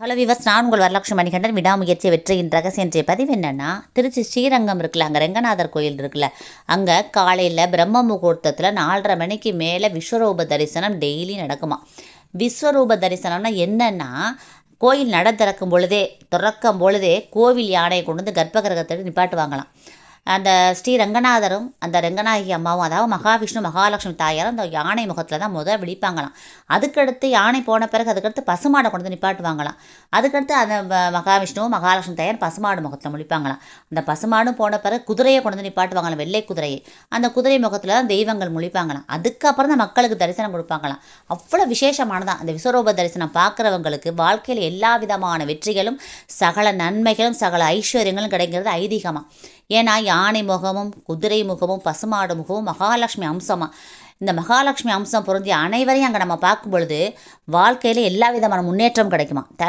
Hello viewers நான் உங்கள் வரலட்சுமி மணிகண்டன் விடாமுயற்சி வெற்றியின் ரகசியம் பதிவு என்னென்னா திருச்சி ஸ்ரீரங்கம் இருக்குல்ல அங்கே ரெங்கநாதர் கோயில் இருக்குல்ல அங்கே காலையில் பிரம்ம முகூர்த்தத்தில் நாலரை மணிக்கு மேலே விஸ்வரூப தரிசனம் டெய்லி நடக்குமா? விஸ்வரூப தரிசனம்னா என்னென்னா கோயில் நட திறக்கும் பொழுதே திறக்கும் பொழுதே கோவில் யானையை கொண்டு வந்து கர்ப்ப கிரகத்தை நிப்பாட்டுவாங்களாம். அந்த ஸ்ரீ ரங்கநாதரும் அந்த ரங்கநாயகி அம்மாவும் அதாவது மகாவிஷ்ணு மகாலட்சுமி தாயாரும் அந்த யானை முகத்தில் தான் முதல் விழிப்பாங்களாம். அதுக்கடுத்து யானை போன பிறகு அதுக்கடுத்து பசுமாடை கொண்டு வந்து நிப்பாட்டுவாங்களாம். அதுக்கடுத்து அந்த ம- மகாவிஷ்ணுவும் மகாலட்சுமி தாயார் பசுமாடு முகத்தில் முழிப்பாங்களாம். அந்த பசுமாடும் போன பிறகு குதிரையை கொண்டு வந்து நிப்பாட்டுவாங்களாம் வெள்ளை குதிரையை. அந்த குதிரை முகத்தில் தான் தெய்வங்கள் முழிப்பாங்களாம். அதுக்கப்புறம் தான் மக்களுக்கு தரிசனம் கொடுப்பாங்களாம். அவ்வளோ விசேஷமானதான். அந்த விஸ்வரூப தரிசனம் பார்க்குறவங்களுக்கு வாழ்க்கையில் எல்லா விதமான வெற்றிகளும் சகல நன்மைகளும் சகல ஐஸ்வர்யங்களும் கிடைக்கிறது ஐதீகமாக ஏன்னா யானை முகமும் குதிரை முகமும் பசுமாடு முகமும் மகாலட்சுமி அம்சமாக இந்த மகாலட்சுமி அம்சம் பொருந்திய அனைவரையும் அங்கே நம்ம பார்க்கும் பொழுது வாழ்க்கையில் எல்லா விதமான முன்னேற்றம் கிடைக்குமா? தேங்க்